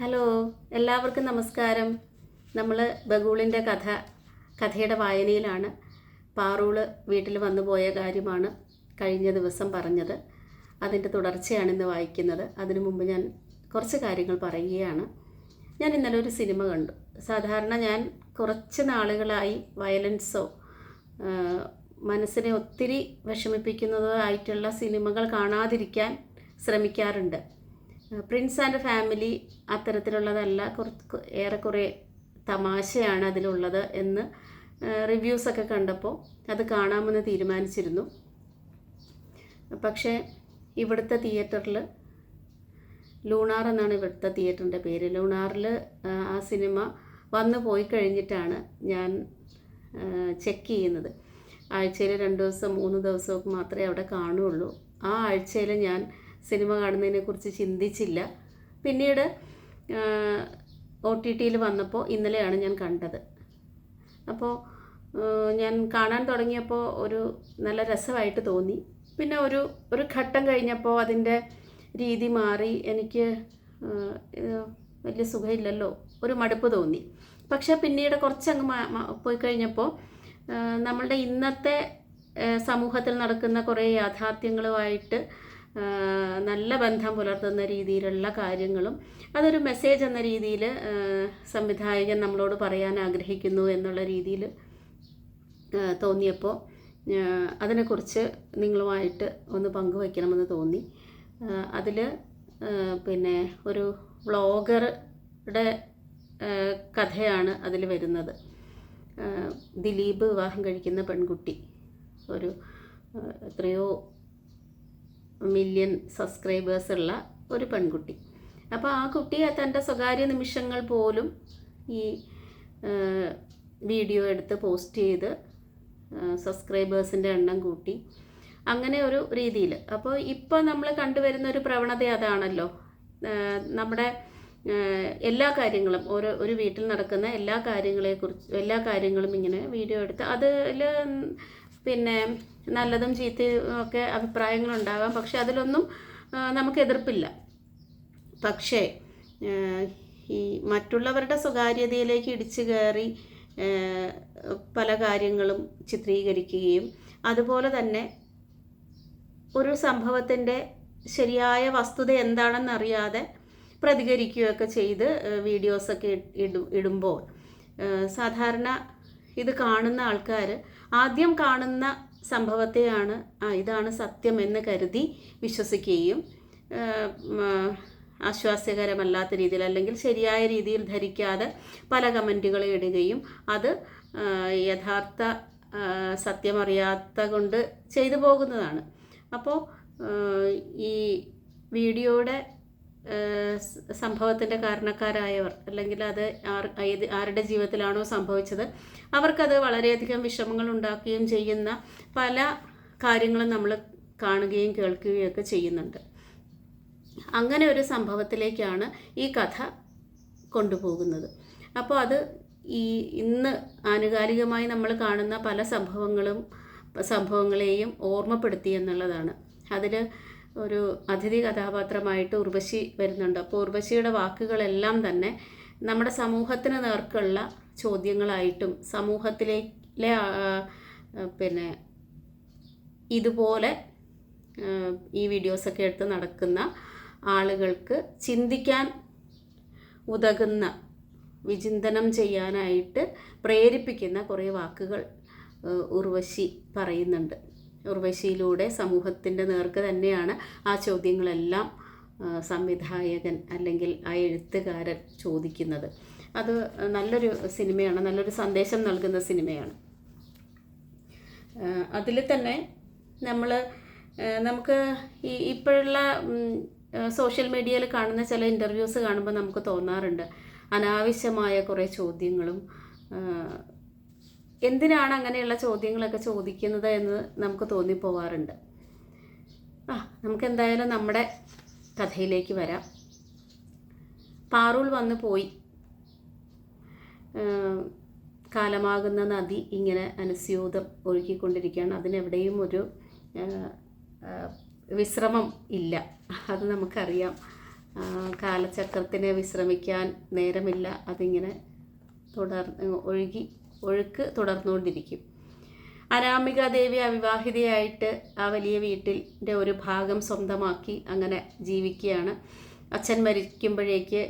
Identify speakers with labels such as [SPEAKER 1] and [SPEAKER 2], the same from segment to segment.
[SPEAKER 1] Hello എല്ലാവർക്കും നമസ്കാരം. നമ്മൾ ബഗൂളിന്റെ കഥ കഥയുടെ വായനയിലാണ് പാറൂൾ വീട്ടിൽ വന്നു പോയ കാര്യമാണ് കഴിഞ്ഞ ദിവസം പറഞ്ഞത്. അതിന്റെ തുടർച്ചയാണ് ഇന്ന് വായിക്കുന്നത്. അതിനു മുമ്പ് ഞാൻ കുറച്ച് കാര്യങ്ങൾ പറയുകയാണ്. ഞാൻ ഇന്നലെ ഒരു സിനിമ കണ്ടു. സാധാരണ ഞാൻ കുറച്ച് നാളുകളായി വയലൻസോ മനസ്സിനെ ഒത്തിരി വിഷമിപ്പിക്കുന്നതോ ആയിട്ടുള്ള സിനിമകൾ കാണാതിരിക്കാൻ ശ്രമിക്കാറുണ്ട്. പ്രിൻസ് ആൻഡ് ഫാമിലി അത്തരത്തിലുള്ളതല്ല കുറച്ച് ഏറെക്കുറെ തമാശയാണ് അതിലുള്ളത് എന്ന് റിവ്യൂസൊക്കെ കണ്ടപ്പോൾ അത് കാണാമെന്ന് തീരുമാനിച്ചിരുന്നു. പക്ഷേ ഇവിടുത്തെ തിയേറ്ററിൽ ലൂണാർ എന്നാണ് ഇവിടുത്തെ തിയേറ്ററിന്റെ പേര്. ലൂണാറിൽ ആ സിനിമ വന്നു പോയി കഴിഞ്ഞിട്ടാണ് ഞാൻ ചെക്ക് ചെയ്യുന്നത്. ആഴ്ചയിൽ രണ്ട് ദിവസം മൂന്ന് ദിവസമൊക്കെ മാത്രമേ അവിടെ കാണുകയുള്ളൂ. ആ ആഴ്ചയിൽ ഞാൻ സിനിമ കാണുന്നതിനെക്കുറിച്ച് ചിന്തിച്ചില്ല. പിന്നീട് ഒ ടി ടിയിൽ വന്നപ്പോൾ ഇന്നലെയാണ് ഞാൻ കണ്ടത്. അപ്പോൾ ഞാൻ കാണാൻ തുടങ്ങിയപ്പോൾ ഒരു നല്ല രസമായിട്ട് തോന്നി. പിന്നെ ഒരു ഒരു ഘട്ടം കഴിഞ്ഞപ്പോൾ അതിന്റെ രീതി മാറി എനിക്ക് വലിയ സുഖമില്ലല്ലോ ഒരു മടുപ്പ് തോന്നി. പക്ഷെ പിന്നീട് കുറച്ചങ്ങ് പോയി കഴിഞ്ഞപ്പോൾ നമ്മളുടെ ഇന്നത്തെ സമൂഹത്തിൽ നടക്കുന്ന കുറേ യാഥാർത്ഥ്യങ്ങളുമായിട്ട് നല്ല ബന്ധം പുലർത്തുന്ന രീതിയിലുള്ള കാര്യങ്ങളും അതൊരു മെസ്സേജ് എന്ന രീതിയിൽ സംവിധായകൻ നമ്മളോട് പറയാൻ ആഗ്രഹിക്കുന്നു എന്നുള്ള രീതിയിൽ തോന്നിയപ്പോൾ അതിനെക്കുറിച്ച് നിങ്ങളുമായിട്ട് ഒന്ന് പങ്കുവയ്ക്കണമെന്ന് തോന്നി. അതിൽ പിന്നെ ഒരു വ്ളോഗറുടെ കഥയാണ് അതിൽ വരുന്നത്. ദിലീപ് വിവാഹം കഴിക്കുന്ന പെൺകുട്ടി. ഒരു എത്രയോ മില്യൺ സബ്സ്ക്രൈബേഴ്സ് ഉള്ള ഒരു പെൺകുട്ടി. അപ്പോൾ ആ കുട്ടി തന്റെ സ്വകാര്യ നിമിഷങ്ങൾ പോലും ഈ വീഡിയോ എടുത്ത് പോസ്റ്റ് ചെയ്ത് സബ്സ്ക്രൈബേഴ്സിന്റെ എണ്ണം കൂട്ടി. അങ്ങനെ ഒരു രീതിയിൽ. അപ്പോൾ ഇപ്പോൾ നമ്മൾ കണ്ടുവരുന്ന ഒരു പ്രവണത അതാണല്ലോ. നമ്മുടെ എല്ലാ കാര്യങ്ങളും ഓരോ ഒരു വീട്ടിൽ നടക്കുന്ന എല്ലാ കാര്യങ്ങളെക്കുറിച്ച് എല്ലാ കാര്യങ്ങളും ഇങ്ങനെ വീഡിയോ എടുത്ത് അതിൽ പിന്നെ നല്ലതും ചീത്തയും ഒക്കെ അഭിപ്രായങ്ങളുണ്ടാകാം. പക്ഷെ അതിലൊന്നും നമുക്ക് എതിർപ്പില്ല. പക്ഷേ ഈ മറ്റുള്ളവരുടെ സ്വകാര്യതയിലേക്ക് ഇടിച്ചു കയറി പല കാര്യങ്ങളും ചിത്രീകരിക്കുകയും അതുപോലെ തന്നെ ഒരു സംഭവത്തിന്റെ ശരിയായ വസ്തുത എന്താണെന്നറിയാതെ പ്രതികരിക്കുകയൊക്കെ ചെയ്ത് വീഡിയോസൊക്കെ ഇടും ഇടുമ്പോൾ സാധാരണ ഇത് കാണുന്ന ആൾക്കാർ ആദ്യം കാണുന്ന സംഭവത്തെയാണ് ഇതാണ് സത്യം എന്ന് കരുതി വിശ്വസിക്കുകയും ആശ്വാസ്യകരമല്ലാത്ത രീതിയിൽ അല്ലെങ്കിൽ ശരിയായ രീതിയിൽ ധരിക്കാതെ പല കമന്റുകളും ഇടുകയും അത് യഥാർത്ഥ സത്യമറിയാത്ത കൊണ്ട് ചെയ്തു പോകുന്നതാണ്. അപ്പോൾ ഈ വീഡിയോയുടെ സംഭവത്തിന്റെ കാരണക്കാരായവർ അല്ലെങ്കിൽ അത് ഏത് ആരുടെ ജീവിതത്തിലാണോ സംഭവിച്ചത് അവർക്കത് വളരെയധികം വിഷമങ്ങൾ ഉണ്ടാക്കുകയും ചെയ്യുന്ന പല കാര്യങ്ങളും നമ്മൾ കാണുകയും കേൾക്കുകയും ഒക്കെ ചെയ്യുന്നുണ്ട്. അങ്ങനെ ഒരു സംഭവത്തിലേക്കാണ് ഈ കഥ കൊണ്ടുപോകുന്നത്. അപ്പോൾ അത് ഈ ഇന്ന് ആനുകാലികമായി നമ്മൾ കാണുന്ന പല സംഭവങ്ങളും സംഭവങ്ങളെയും ഓർമ്മപ്പെടുത്തി എന്നുള്ളതാണ്. അതിൽ ഒരു അതിഥി കഥാപാത്രമായിട്ട് ഉർവശി വരുന്നുണ്ട്. അപ്പോൾ ഉർവശിയുടെ വാക്കുകളെല്ലാം തന്നെ നമ്മുടെ സമൂഹത്തിന് നേർക്കുള്ള ചോദ്യങ്ങളായിട്ടും സമൂഹത്തിലെ പിന്നെ ഇതുപോലെ ഈ വീഡിയോസൊക്കെ എടുത്ത് നടക്കുന്ന ആളുകൾക്ക് ചിന്തിക്കാൻ ഉതകുന്ന വിചിന്തനം ചെയ്യാനായിട്ട് പ്രേരിപ്പിക്കുന്ന കുറേ വാക്കുകൾ ഉർവശി പറയുന്നുണ്ട്. ഉർവശിയിലൂടെ സമൂഹത്തിന്റെ നേർക്ക് തന്നെയാണ് ആ ചോദ്യങ്ങളെല്ലാം സംവിധായകൻ അല്ലെങ്കിൽ ആ എഴുത്തുകാരൻ ചോദിക്കുന്നത്. അത് നല്ലൊരു സിനിമയാണ് നല്ലൊരു സന്ദേശം നൽകുന്ന സിനിമയാണ്. അതിൽ തന്നെ നമ്മൾ നമുക്ക് ഈ ഇപ്പോഴുള്ള സോഷ്യൽ മീഡിയയിൽ കാണുന്ന ചില ഇന്റർവ്യൂസ് കാണുമ്പോൾ നമുക്ക് തോന്നാറുണ്ട് അനാവശ്യമായ കുറേ ചോദ്യങ്ങളും എന്തിനാണ് അങ്ങനെയുള്ള ചോദ്യങ്ങളൊക്കെ ചോദിക്കുന്നത് എന്ന് നമുക്ക് തോന്നിപ്പോവാറുണ്ട് ആ നമുക്ക് എന്തായാലും നമ്മുടെ കഥയിലേക്ക് വരാം. പാറൂൾ വന്നു പോയി. കാലമാകുന്ന നദി ഇങ്ങനെ അനുസ്യൂതം ഒഴുകിക്കൊണ്ടിരിക്കുകയാണ്. അതിനെവിടെയും ഒരു വിശ്രമം ഇല്ല. അത് നമുക്കറിയാം. കാലചക്രത്തിന് വിശ്രമിക്കാൻ നേരമില്ല. അതിങ്ങനെ തുടർ ഒഴുകി ഒഴുക്ക് തുടർന്നുകൊണ്ടിരിക്കും. അനാമിക ദേവി അവിവാഹിതയായിട്ട് ആ വലിയ വീട്ടിന്റെ ഒരു ഭാഗം സ്വന്തമാക്കി അങ്ങനെ ജീവിക്കുകയാണ്. അച്ഛൻ മരിക്കുമ്പോഴേക്ക്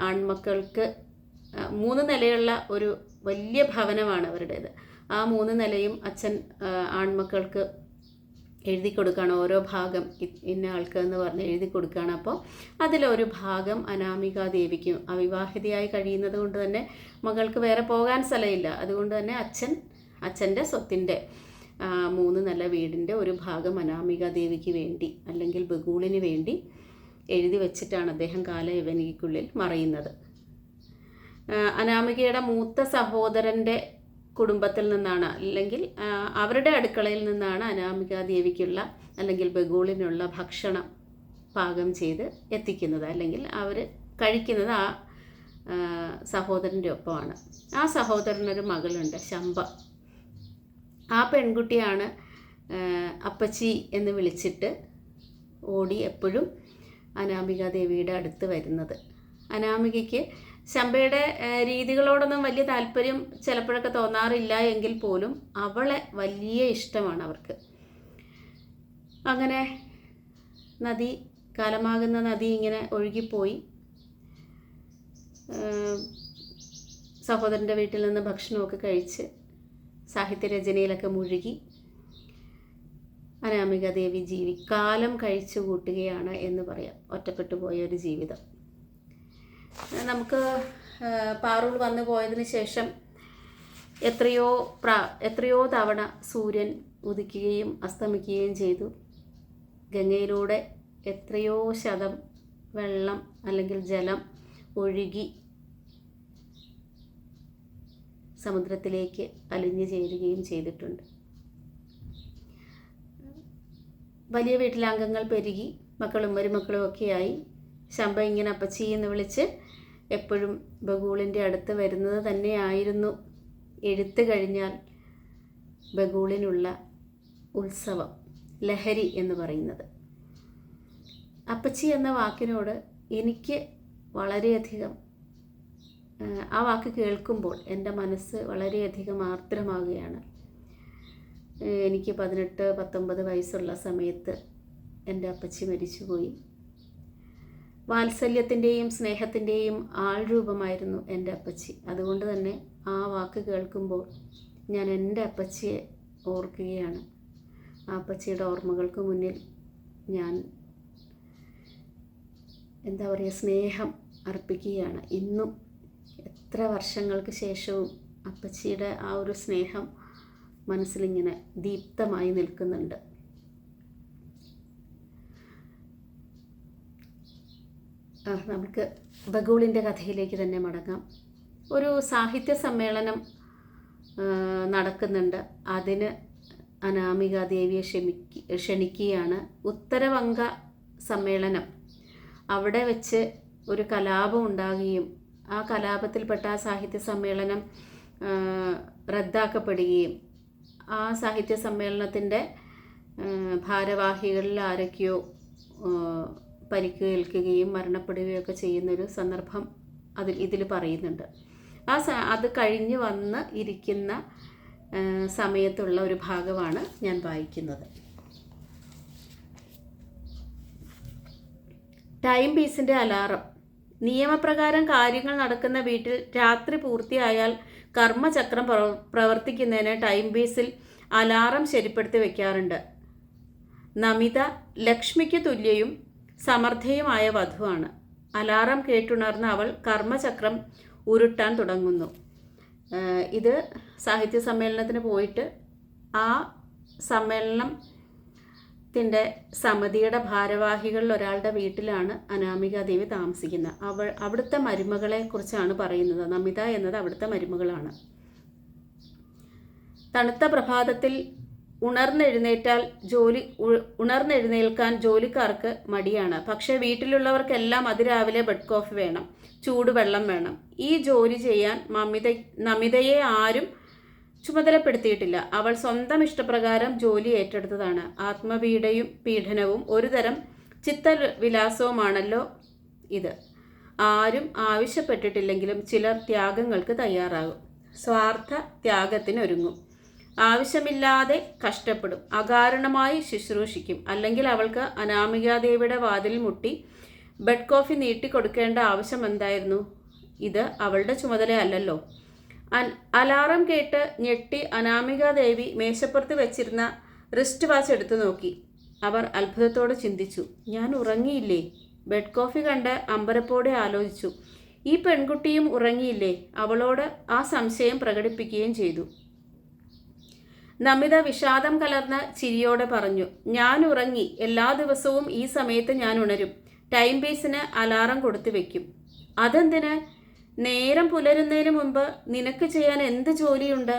[SPEAKER 1] ആൺമക്കൾക്ക് മൂന്ന് നിലയുള്ള ഒരു വലിയ ഭവനമാണ് അവരുടേത്. ആ മൂന്ന് നിലയും അച്ഛൻ ആൺമക്കൾക്ക് എഴുതി കൊടുക്കുകയാണ് ഓരോ ഭാഗം ഇന്ന ആൾക്ക് എന്ന് പറഞ്ഞ് എഴുതി കൊടുക്കുകയാണ് അപ്പോൾ അതിലൊരു ഭാഗം അനാമിക ദേവിക്കും അവിവാഹിതയായി കഴിയുന്നത് കൊണ്ട് തന്നെ മകൾക്ക് വേറെ പോകാൻ സ്ഥലമില്ല. അതുകൊണ്ട് തന്നെ അച്ഛൻ അച്ഛന്റെ സ്വത്തിന്റെ മൂന്ന് നല്ല വീടിന്റെ ഒരു ഭാഗം അനാമിക ദേവിക്ക് വേണ്ടി അല്ലെങ്കിൽ ബഗൂളിന് വേണ്ടി എഴുതി വെച്ചിട്ടാണ് അദ്ദേഹം കാലയവനിക്കുള്ളിൽ മറയുന്നത്. അനാമികയുടെ മൂത്ത സഹോദരന്റെ കുടുംബത്തിൽ നിന്നാണ്. അല്ലെങ്കിൽ അവരുടെ അടുക്കളയിൽ നിന്നാണ് അനാമിക ദേവിക്കുള്ള അല്ലെങ്കിൽ ബഗൂളിനുള്ള ഭക്ഷണം പാകം ചെയ്ത് എത്തിക്കുന്നത്. അല്ലെങ്കിൽ അവർ കഴിക്കുന്നത് ആ സഹോദരന്റെ ഒപ്പമാണ്. ആ സഹോദരനൊരു മകളുണ്ട് ശമ്പ ആ പെൺകുട്ടിയാണ് അപ്പച്ചി എന്ന് വിളിച്ചിട്ട് ഓടി എപ്പോഴും അനാമിക ദേവിയുടെ അടുത്ത് വരുന്നത്. അനാമികയ്ക്ക് ശമ്പയുടെ രീതികളോടൊന്നും വലിയ താല്പര്യം ചിലപ്പോഴൊക്കെ തോന്നാറില്ല എങ്കിൽ പോലും അവളെ വലിയ ഇഷ്ടമാണ് അവർക്ക്. അങ്ങനെ നദി കാലമാകുന്ന നദി ഇങ്ങനെ ഒഴുകിപ്പോയി. സഹോദരന്റെ വീട്ടിൽ നിന്ന് ഭക്ഷണമൊക്കെ കഴിച്ച് സാഹിത്യരചനയിലൊക്കെ മുഴുകി. അനാമിക ദേവി ജീവി കാലം കഴിച്ചു കൂട്ടുകയാണ് എന്ന് പറയാം. ഒറ്റപ്പെട്ടു പോയ ഒരു ജീവിതം. നമുക്ക് പാറൂൾ വന്നു പോയതിന് ശേഷം എത്രയോ പ്ര എത്രയോ തവണ സൂര്യൻ ഉദിക്കുകയും അസ്തമിക്കുകയും ചെയ്തു. ഗംഗയിലൂടെ എത്രയോ ശതം വെള്ളം അല്ലെങ്കിൽ ജലം ഒഴുകി സമുദ്രത്തിലേക്ക് അലിഞ്ഞു ചേരുകയും ചെയ്തിട്ടുണ്ട്. വലിയ വീട്ടിലെ അംഗങ്ങൾ പെരുകി മക്കളും മരുമക്കളും ഒക്കെയായി ശമ്പ ഇങ്ങനെ അപ്പച്ചി എന്ന് വിളിച്ച് എപ്പോഴും ബഗൂളിന്റെ അടുത്ത് വരുന്നത് തന്നെയായിരുന്നു. എഴുത്ത് കഴിഞ്ഞാൽ ബഗൂളിനുള്ള ഉത്സവം ലഹരി എന്ന് പറയുന്നത്. അപ്പച്ചി എന്ന വാക്കിനോട് എനിക്ക് വളരെയധികം ആ, വാക്ക് കേൾക്കുമ്പോൾ എന്റെ മനസ്സ് വളരെയധികം ആർദ്രമാകുകയാണ് ഏ, എനിക്ക് പതിനെട്ട് പത്തൊമ്പത് വയസ്സുള്ള സമയത്ത് എന്റെ അപ്പച്ചി മരിച്ചുപോയി. വാത്സല്യത്തിന്റെയും സ്നേഹത്തിന്റെയും ആൾരൂപമായിരുന്നു എന്റെ അപ്പച്ചി. അതുകൊണ്ട് തന്നെ ആ വാക്ക് കേൾക്കുമ്പോൾ ഞാൻ എന്റെ അപ്പച്ചിയെ ഓർക്കുകയാണ്. ആ അപ്പച്ചിയുടെ ഓർമ്മകൾക്ക് മുന്നിൽ ഞാൻ എന്താ പറയുക സ്നേഹം അർപ്പിക്കുകയാണ്. ഇന്നും എത്ര വർഷങ്ങൾക്ക് ശേഷവും അപ്പച്ചിയുടെ ആ ഒരു സ്നേഹം മനസ്സിലിങ്ങനെ ദീപ്തമായി നിൽക്കുന്നുണ്ട്. നമുക്ക് ബഗൂളിന്റെ കഥയിലേക്ക് തന്നെ മടങ്ങാം. ഒരു സാഹിത്യ സമ്മേളനം നടക്കുന്നുണ്ട്. അതിന് അനാമിക ദേവിയെ ക്ഷമിക്ക ക്ഷണിക്കുകയാണ്. ഉത്തരവംഗ സമ്മേളനം. അവിടെ വെച്ച് ഒരു കലാപം ഉണ്ടാകുകയും ആ കലാപത്തിൽപ്പെട്ട ആ സാഹിത്യ സമ്മേളനം റദ്ദാക്കപ്പെടുകയും ആ സാഹിത്യ സമ്മേളനത്തിന്റെ ഭാരവാഹികളിൽ ആരൊക്കെയോ ആ, പരിക്ക് ഏൽക്കുകയും മരണപ്പെടുകയൊക്കെ ചെയ്യുന്നൊരു സന്ദർഭം അതിൽ ഇതിൽ പറയുന്നുണ്ട്. ആ അത് കഴിഞ്ഞ് വന്ന് ഇരിക്കുന്ന സമയത്തുള്ള ഒരു ഭാഗമാണ് ഞാൻ വായിക്കുന്നത്. ടൈം പീസിന്റെ അലാറം. നിയമപ്രകാരം കാര്യങ്ങൾ നടക്കുന്ന വീട്ടിൽ രാത്രി പൂർത്തിയായാൽ കർമ്മചക്രം പ്രവ- പ്രവർത്തിക്കുന്നതിന് ടൈം പീസിൽ അലാറം ശരിപ്പെടുത്തി വയ്ക്കാറുണ്ട് നമിത ലക്ഷ്മിക്ക് തുല്യയും സമർത്ഥയുമായ വധുവാണ്. അലാറം കേട്ടുണർന്ന അവൾ കർമ്മചക്രം ഉരുട്ടാൻ തുടങ്ങുന്നു. ഇത് സാഹിത്യ സമ്മേളനത്തിന് പോയിട്ട് ആ സമ്മേളനത്തിന്റെ സമിതിയുടെ ഭാരവാഹികളിൽ ഒരാളുടെ വീട്ടിലാണ് അനാമിക ദേവി താമസിക്കുന്നത്. അവൾ അവിടുത്തെ മരുമകളെ കുറിച്ചാണ് പറയുന്നത്. നമിത എന്നത് അവിടുത്തെ മരുമകളാണ്. തണുത്ത പ്രഭാതത്തിൽ ഉണർന്നെഴുന്നേറ്റാൽ ജോലി ഉണർന്നെഴുന്നേൽക്കാൻ ജോലിക്കാർക്ക് മടിയാണ്. പക്ഷേ വീട്ടിലുള്ളവർക്കെല്ലാം അതിരാവിലെ ബെഡ് കോഫ് വേണം ചൂടുവെള്ളം വേണം. ഈ ജോലി ചെയ്യാൻ മമിത നമിതയെ ആരും ചുമതലപ്പെടുത്തിയിട്ടില്ല. അവൾ സ്വന്തം ഇഷ്ടപ്രകാരം ജോലി ഏറ്റെടുത്തതാണ്. ആത്മപീഡയും പീഡനവും ഒരുതരം ചിത്തവിലാസവുമാണല്ലോ ഇത്. ആരും ആവശ്യപ്പെട്ടിട്ടില്ലെങ്കിലും ചിലർ ത്യാഗങ്ങൾക്ക് തയ്യാറാകും. സ്വാർത്ഥ ത്യാഗത്തിനൊരുങ്ങും. ആവശ്യമില്ലാതെ കഷ്ടപ്പെടും. അകാരണമായി ശുശ്രൂഷിക്കും. അല്ലെങ്കിൽ അവൾക്ക് അനാമികാദേവിയുടെ വാതിൽ മുട്ടി ബെഡ് കോഫി നീട്ടിക്കൊടുക്കേണ്ട ആവശ്യം എന്തായിരുന്നു? ഇത് അവളുടെ ചുമതലയല്ലല്ലോ അലാറം കേട്ട് ഞെട്ടി അനാമികാദേവി മേശപ്പുറത്ത് വെച്ചിരുന്ന റിസ്റ്റ് വാച്ച് എടുത്തു നോക്കി. അവർ അത്ഭുതത്തോടെ ചിന്തിച്ചു. ഞാൻ ഉറങ്ങിയില്ലേ? ബെഡ് കോഫി കണ്ട് അമ്പരപ്പോടെ ആലോചിച്ചു. ഈ പെൺകുട്ടിയും ഉറങ്ങിയില്ലേ? അവളോട് ആ സംശയം പ്രകടിപ്പിക്കുകയും ചെയ്തു. നമിത വിഷാദം കലർന്ന ചിരിയോടെ പറഞ്ഞു ഞാൻ ഉറങ്ങി. എല്ലാ ദിവസവും ഈ സമയത്ത് ഞാൻ ഉണരും. ടൈം ബേസിന് അലാറം കൊടുത്തു വെക്കും. അതെന്തിന്? നേരം പുലരുന്നതിന് മുമ്പ് നിനക്ക് ചെയ്യാൻ എന്ത് ജോലിയുണ്ട്?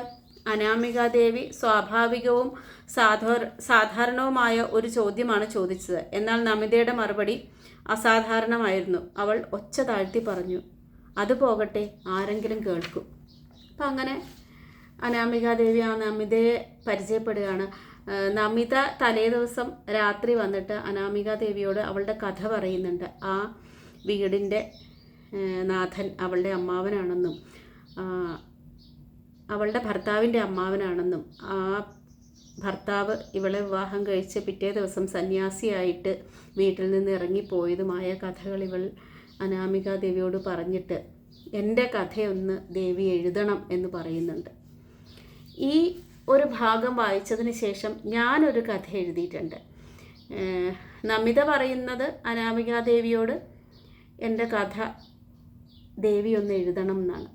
[SPEAKER 1] അനാമികാദേവി സ്വാഭാവികവും സാധാര സാധാരണവുമായ ഒരു ചോദ്യമാണ് ചോദിച്ചത്. എന്നാൽ നമിതയുടെ മറുപടി അസാധാരണമായിരുന്നു. അവൾ ഒച്ച താഴ്ത്തി പറഞ്ഞു അത് പോകട്ടെ. ആരെങ്കിലും കേൾക്കും. അപ്പം അങ്ങനെ അനാമികാദേവി ആ നമിതയെ പരിചയപ്പെടുകയാണ്. നമിത തലേ ദിവസം രാത്രി വന്നിട്ട് അനാമിക ദേവിയോട് അവളുടെ കഥ പറയുന്നുണ്ട്. ആ വീടിന്റെ നാഥൻ അവളുടെ അമ്മാവനാണെന്നും അവളുടെ ഭർത്താവിന്റെ അമ്മാവനാണെന്നും ആ ഭർത്താവ് ഇവളെ വിവാഹം കഴിച്ച് പിറ്റേ ദിവസം സന്യാസിയായിട്ട് വീട്ടിൽ നിന്ന് ഇറങ്ങിപ്പോയതുമായ കഥകൾ ഇവൾ അനാമിക ദേവിയോട് പറഞ്ഞിട്ട് എന്റെ കഥയൊന്ന് ദേവി എഴുതണം എന്ന് പറയുന്നുണ്ട്. ഈ ഒരു ഭാഗം വായിച്ചതിന് ശേഷം ഞാനൊരു കഥ എഴുതിയിട്ടുണ്ട്. നമിത പറയുന്നത് അനാമികാദേവിയോട് എന്റെ കഥ ദേവി ഒന്ന് എഴുതണം എന്നാണ്.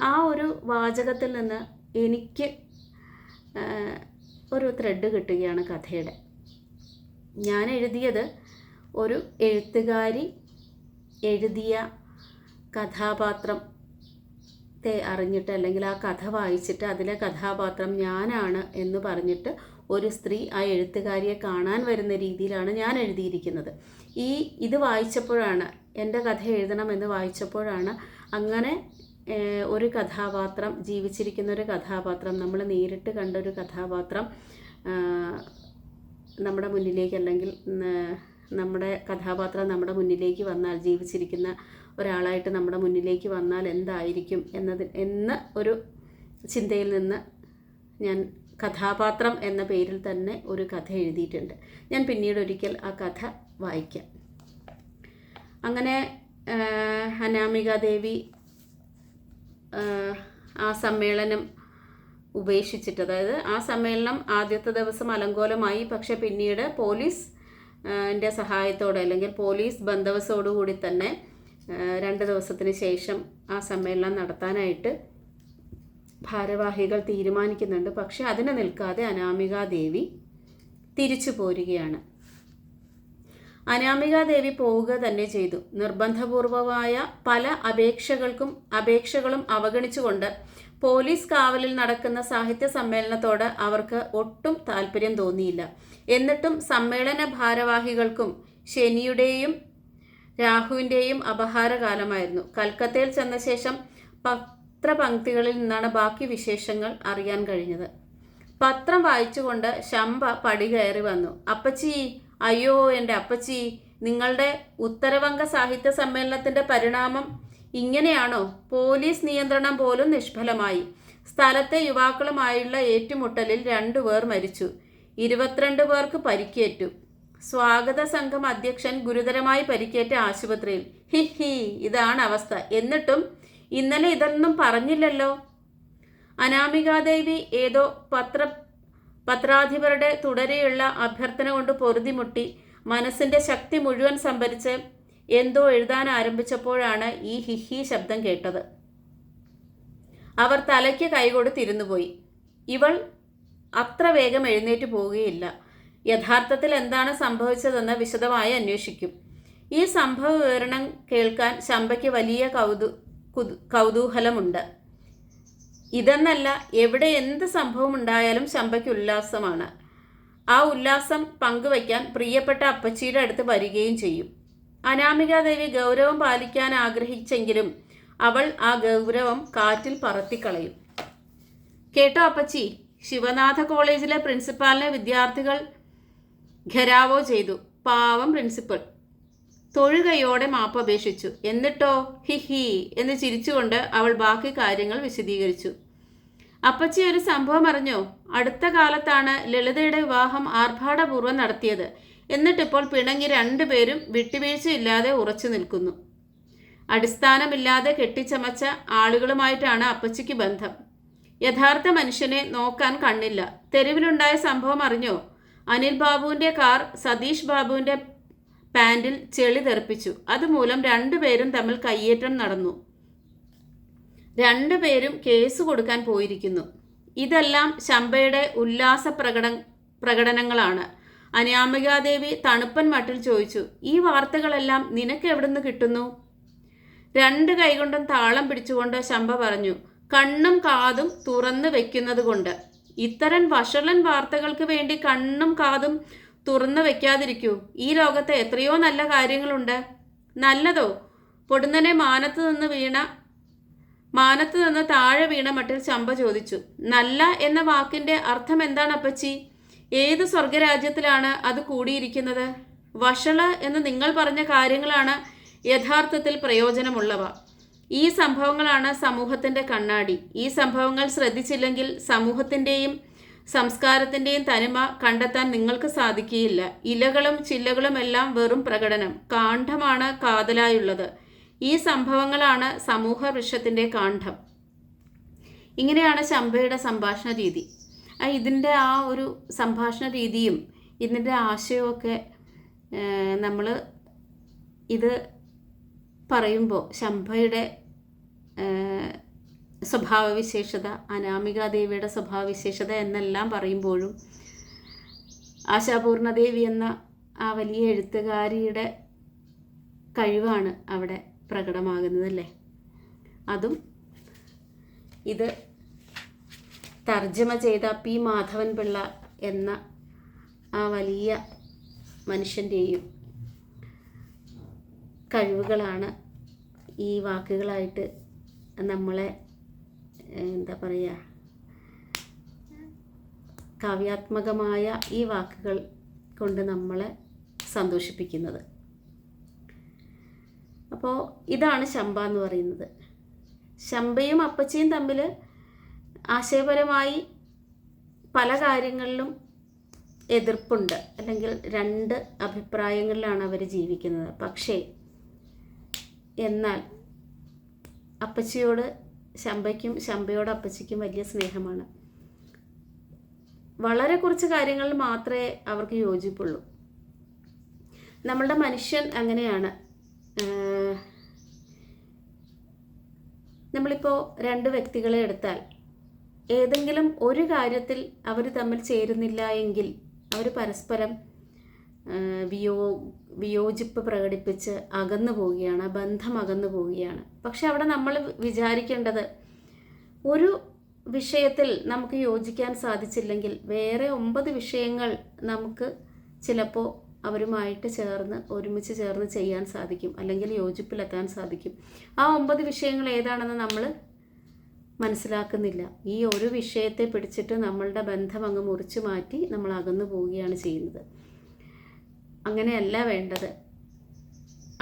[SPEAKER 1] ആ ഒരു വാചകത്തിൽ നിന്ന് എനിക്ക് ഒരു ത്രെഡ് കിട്ടുകയാണ് കഥയുടെ. ഞാൻ എഴുതിയത് ഒരു എഴുത്തുകാരി എഴുതിയ കഥാപാത്രം ത്തെ അറിഞ്ഞിട്ട് അല്ലെങ്കിൽ ആ കഥ വായിച്ചിട്ട് അതിലെ കഥാപാത്രം ഞാനാണ് എന്ന് പറഞ്ഞിട്ട് ഒരു സ്ത്രീ ആ എഴുത്തുകാരിയെ കാണാൻ വരുന്ന രീതിയിലാണ് ഞാൻ എഴുതിയിരിക്കുന്നത്. ഈ ഇത് വായിച്ചപ്പോഴാണ് എന്റെ കഥ എഴുതണം എന്ന് വായിച്ചപ്പോഴാണ് അങ്ങനെ ഒരു കഥാപാത്രം ജീവിച്ചിരിക്കുന്ന ഒരു കഥാപാത്രം നമ്മൾ നേരിട്ട് കണ്ട ഒരു കഥാപാത്രം നമ്മുടെ മുന്നിലേക്ക് അല്ലെങ്കിൽ നമ്മുടെ കഥാപാത്രം നമ്മുടെ മുന്നിലേക്ക് വന്നാൽ ജീവിച്ചിരിക്കുന്ന ഒരാളായിട്ട് നമ്മുടെ മുന്നിലേക്ക് വന്നാൽ എന്തായിരിക്കും എന്നത് എന്ന ഒരു ചിന്തയിൽ നിന്ന് ഞാൻ കഥാപാത്രം എന്ന പേരിൽ തന്നെ ഒരു കഥ എഴുതിയിട്ടുണ്ട്. ഞാൻ പിന്നീട് ഒരിക്കൽ ആ കഥ വായിക്കാം. അങ്ങനെ അനാമിക ദേവി ആ സമ്മേളനം ഉപേക്ഷിച്ചിട്ട് അതായത് ആ സമ്മേളനം ആദ്യത്തെ ദിവസം അലങ്കോലമായി. പക്ഷെ പിന്നീട് പോലീസ് സഹായത്തോടെ അല്ലെങ്കിൽ പോലീസ് ബന്ധവസോടുകൂടി തന്നെ രണ്ട് ദിവസത്തിന് ശേഷം ആ സമ്മേളനം നടത്താനായിട്ട് ഭാരവാഹികൾ തീരുമാനിക്കുന്നുണ്ട്. പക്ഷെ അതിനെ നിൽക്കാതെ അനാമികാദേവി തിരിച്ചു പോരുകയാണ്. അനാമികാദേവി പോവുക തന്നെ ചെയ്തു. നിർബന്ധപൂർവമായ പല അപേക്ഷകൾക്കും അപേക്ഷകളും അവഗണിച്ചുകൊണ്ട് പോലീസ് കാവലിൽ നടക്കുന്ന സാഹിത്യ സമ്മേളനത്തോട് അവർക്ക് ഒട്ടും താല്പര്യം തോന്നിയില്ല. എന്നിട്ടും സമ്മേളന ഭാരവാഹികൾക്കും ശനിയുടെയും രാഹുവിന്റെയും അപഹാരകാലമായിരുന്നു. കൽക്കത്തയിൽ ചെന്ന ശേഷം പത്രപംക്തികളിൽ നിന്നാണ് ബാക്കി വിശേഷങ്ങൾ അറിയാൻ കഴിഞ്ഞത്. പത്രം വായിച്ചുകൊണ്ട് ശമ്പ പടി കയറി വന്നു. അപ്പച്ചി അയ്യോ എന്റെ അപ്പച്ചി നിങ്ങളുടെ ഉത്തരവംഗ സാഹിത്യ സമ്മേളനത്തിന്റെ പരിണാമം ഇങ്ങനെയാണോ? പോലീസ് നിയന്ത്രണം പോലും നിഷ്ഫലമായി. സ്ഥലത്തെ യുവാക്കളുമായുള്ള ഏറ്റുമുട്ടലിൽ രണ്ടുപേർ മരിച്ചു. ഇരുപത്തിരണ്ട് പേർക്ക് പരിക്കേറ്റു. സ്വാഗത സംഘം അധ്യക്ഷൻ ഗുരുതരമായി പരിക്കേറ്റ ആശുപത്രിയിൽ. ഹി ഹി ഇതാണ് അവസ്ഥ. എന്നിട്ടും ഇന്നലെ ഇതൊന്നും പറഞ്ഞില്ലല്ലോ. അനാമികാദേവി ഏതോ പത്ര പത്രാധിപരുടെ തുടരെയുള്ള അഭ്യർത്ഥന കൊണ്ട് പൊറുതിമുട്ടി മനസ്സിന്റെ ശക്തി മുഴുവൻ സംഭരിച്ച് എന്തോ എഴുതാൻ ആരംഭിച്ചപ്പോഴാണ് ഈ ഹിഹി ശബ്ദം കേട്ടത്. അവർ തലയ്ക്ക് കൈകൊടുത്തിരുന്നു പോയി. ഇവൾ അത്ര വേഗം എഴുന്നേറ്റ് പോവുകയില്ല. യഥാർത്ഥത്തിൽ എന്താണ് സംഭവിച്ചതെന്ന് വിശദമായി അന്വേഷിക്കും. ഈ സംഭവ വിവരണം കേൾക്കാൻ ശമ്പയ്ക്ക് വലിയ കൗതു കുതു- കൗതൂഹലമുണ്ട്. ഇതെന്നല്ല എവിടെ എന്ത് സംഭവം ഉണ്ടായാലും ശമ്പയ്ക്ക് ഉല്ലാസമാണ്. ആ ഉല്ലാസം പങ്കുവയ്ക്കാൻ പ്രിയപ്പെട്ട അപ്പച്ചിയുടെ അടുത്ത് വരികയും ചെയ്യും. അനാമികാദേവി ഗൗരവം പാലിക്കാൻ ആഗ്രഹിച്ചെങ്കിലും അവൾ ആ ഗൗരവം കാറ്റിൽ പറത്തിക്കളയും. കേട്ടോ അപ്പച്ചി? ശിവനാഥ കോളേജിലെ പ്രിൻസിപ്പാലിനെ വിദ്യാർത്ഥികൾ ഘരാവോ ചെയ്തു. പാവം പ്രിൻസിപ്പൽ. തൊഴുകയോടെ മാപ്പ് അപേക്ഷിച്ചു എന്നിട്ടോ? ഹി ഹി എന്ന് ചിരിച്ചുകൊണ്ട് അവൾ ബാക്കി കാര്യങ്ങൾ വിശദീകരിച്ചു. അപ്പച്ചി ഒരു സംഭവം അറിഞ്ഞോ? അടുത്ത കാലത്താണ് ലളിതയുടെ വിവാഹം ആർഭാടപൂർവം നടത്തിയത്. എന്നിട്ടിപ്പോൾ പിണങ്ങി രണ്ടുപേരും വിട്ടുവീഴ്ചയില്ലാതെ ഉറച്ചു നിൽക്കുന്നു. അടിസ്ഥാനമില്ലാതെ കെട്ടിച്ചമച്ച ആളുകളുമായിട്ടാണ് അപ്പച്ചിക്ക് ബന്ധം. യഥാർത്ഥ മനുഷ്യനെ നോക്കാൻ കണ്ണില്ല. തെരുവിലുണ്ടായ സംഭവം അറിഞ്ഞോ? അനിൽ ബാബുവിന്റെ കാർ സതീഷ് ബാബുവിന്റെ പാൻറിൽ ചെളി തെറിപ്പിച്ചു. അതുമൂലം രണ്ടുപേരും തമ്മിൽ കയ്യേറ്റം നടന്നു. രണ്ടുപേരും കേസ് കൊടുക്കാൻ പോയിരിക്കുന്നു. ഇതെല്ലാം ശമ്പയുടെ ഉല്ലാസ പ്രകട പ്രകടനങ്ങളാണ്. അനാമികാദേവി തണുപ്പൻ മട്ടിൽ ചോദിച്ചു ഈ വാർത്തകളെല്ലാം നിനക്ക് എവിടുന്ന് കിട്ടുന്നു? രണ്ട് കൈകൊണ്ടും താളം പിടിച്ചുകൊണ്ട് ശമ്പ പറഞ്ഞു കണ്ണും കാതും തുറന്നു വെക്കുന്നത് കൊണ്ട് ഇത്തരം വഷളൻ വാർത്തകൾക്ക് വേണ്ടി കണ്ണും കാതും തുറന്നു വെക്കാതിരിക്കൂ. ഈ ലോകത്ത് എത്രയോ നല്ല കാര്യങ്ങളുണ്ട്. നല്ലതോ? പൊടുന്നനെ മാനത്ത് നിന്ന് വീണ മാനത്ത് നിന്ന് താഴെ വീണ മട്ടിൽ ചമ്പ ചോദിച്ചു. നല്ല എന്ന വാക്കിന്റെ അർത്ഥം എന്താണ് അപ്പച്ചി? ഏത് സ്വർഗരാജ്യത്തിലാണ് അത് കൂടിയിരിക്കുന്നത്? വഷള എന്ന് നിങ്ങൾ പറഞ്ഞ കാര്യങ്ങളാണ് യഥാർത്ഥത്തിൽ പ്രയോജനമുള്ളവ. ഈ സംഭവങ്ങളാണ് സമൂഹത്തിന്റെ കണ്ണാടി. ഈ സംഭവങ്ങൾ ശ്രദ്ധിച്ചില്ലെങ്കിൽ സമൂഹത്തിന്റെയും സംസ്കാരത്തിന്റെയും തനിമ കണ്ടെത്താൻ നിങ്ങൾക്ക് സാധിക്കുകയില്ല. ഇലകളും ചില്ലകളും എല്ലാം വെറും പ്രകടനം കാണ്ഡമാണ് കാതലായുള്ളത്. ഈ സംഭവങ്ങളാണ് സമൂഹ വൃക്ഷത്തിന്റെ കാണ്ഡം. ഇങ്ങനെയാണ് ചമ്പയുടെ സംഭാഷണ രീതി. ഇതിന്റെ ആ ഒരു സംഭാഷണ രീതിയും ഇതിന്റെ ആശയമൊക്കെ നമ്മൾ ഇത് പറയുമ്പോൾ ശംഭയുടെ സ്വഭാവവിശേഷത അനാമികാദേവിയുടെ സ്വഭാവവിശേഷത എന്നെല്ലാം പറയുമ്പോഴും ആശാപൂർണദേവി എന്ന ആ വലിയ എഴുത്തുകാരിയുടെ കഴിവാണ് അവിടെ പ്രകടമാകുന്നതല്ലേ? അതും ഇത് തർജമ ചെയ്ത പി. മാധവൻ പിള്ള എന്ന ആ വലിയ മനുഷ്യന്റെയും കഴിവുകളാണ് ഈ വാക്കുകളായിട്ട് നമ്മളെ എന്താ പറയുക കാവ്യാത്മകമായ ഈ വാക്കുകൾ കൊണ്ട് നമ്മളെ സന്തോഷിപ്പിക്കുന്നത്. അപ്പോൾ ഇതാണ് ശമ്പ എന്ന് പറയുന്നത്. ശമ്പയും അപ്പച്ചയും തമ്മിൽ ആശയപരമായി പല കാര്യങ്ങളിലും എതിർപ്പുണ്ട്. അല്ലെങ്കിൽ രണ്ട് അഭിപ്രായങ്ങളിലാണ് അവർ ജീവിക്കുന്നത്. പക്ഷേ എന്നാൽ അപ്പച്ചിയോട് ശമ്പയ്ക്കും ശമ്പയോട് അപ്പച്ചിക്കും വലിയ സ്നേഹമാണ്. വളരെ കുറച്ച് കാര്യങ്ങളിൽ മാത്രമേ അവർക്ക് യോജിപ്പുള്ളൂ. നമ്മളുടെ മനുഷ്യൻ അങ്ങനെയാണ്. നമ്മളിപ്പോൾ രണ്ട് വ്യക്തികളെ എടുത്താൽ ഏതെങ്കിലും ഒരു കാര്യത്തിൽ അവർ തമ്മിൽ ചേരുന്നില്ല എങ്കിൽ അവർ പരസ്പരം വിയോ വിയോജിപ്പ് പ്രകടിപ്പിച്ച് അകന്നു പോവുകയാണ് ബന്ധം അകന്നു പോവുകയാണ്. പക്ഷെ അവിടെ നമ്മൾ വിചാരിക്കേണ്ടത് ഒരു വിഷയത്തിൽ നമുക്ക് യോജിക്കാൻ സാധിച്ചില്ലെങ്കിൽ വേറെ ഒമ്പത് വിഷയങ്ങൾ നമുക്ക് ചിലപ്പോൾ അവരുമായിട്ട് ചേർന്ന് ഒരുമിച്ച് ചേർന്ന് ചെയ്യാൻ സാധിക്കും അല്ലെങ്കിൽ യോജിപ്പിലെത്താൻ സാധിക്കും. ആ ഒമ്പത് വിഷയങ്ങൾ ഏതാണെന്ന് നമ്മൾ മനസ്സിലാക്കുന്നില്ല. ഈ ഒരു വിഷയത്തെ പിടിച്ചിട്ട് നമ്മളുടെ ബന്ധം അങ്ങ് മുറിച്ചു മാറ്റി നമ്മൾ അകന്നു പോവുകയാണ് ചെയ്യുന്നത്. അങ്ങനെയല്ല വേണ്ടത്.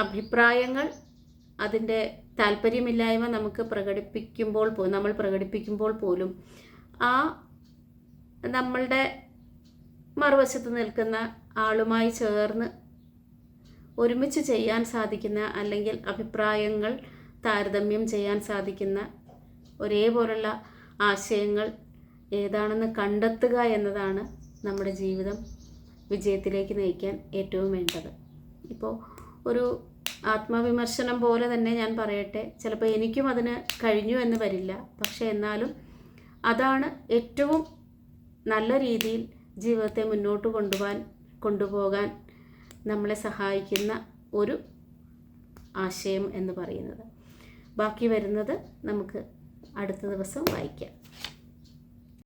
[SPEAKER 1] അഭിപ്രായങ്ങൾ അതിന്റെ താല്പര്യമില്ലായ്മ നമുക്ക് പ്രകടിപ്പിക്കുമ്പോൾ നമ്മൾ പ്രകടിപ്പിക്കുമ്പോൾ പോലും ആ നമ്മളുടെ മറുവശത്ത് നിൽക്കുന്ന ആളുമായി ചേർന്ന് ഒരുമിച്ച് ചെയ്യാൻ സാധിക്കുന്ന അല്ലെങ്കിൽ അഭിപ്രായങ്ങൾ താരതമ്യം ചെയ്യാൻ സാധിക്കുന്ന ഒരേപോലുള്ള ആശയങ്ങൾ ഏതാണെന്ന് കണ്ടെത്തുക എന്നതാണ് നമ്മുടെ ജീവിതം. വിജയത്തിലേക്ക് നയിക്കാൻ ഏറ്റവും വേണ്ടത്. ഇപ്പോൾ ഒരു ആത്മവിമർശനം പോലെ തന്നെ ഞാൻ പറയട്ടെ ചിലപ്പോൾ എനിക്കും അതിന് കഴിഞ്ഞു എന്ന് വരില്ല. പക്ഷേ എന്നാലും അതാണ് ഏറ്റവും നല്ല രീതിയിൽ ജീവിതത്തെ മുന്നോട്ട് കൊണ്ടുപോകാൻ കൊണ്ടുപോകാൻ നമ്മളെ സഹായിക്കുന്ന ഒരു ആശയം എന്ന് പറയുന്നത്. ബാക്കി വരുന്നത് നമുക്ക് അടുത്ത ദിവസം വായിക്കാം.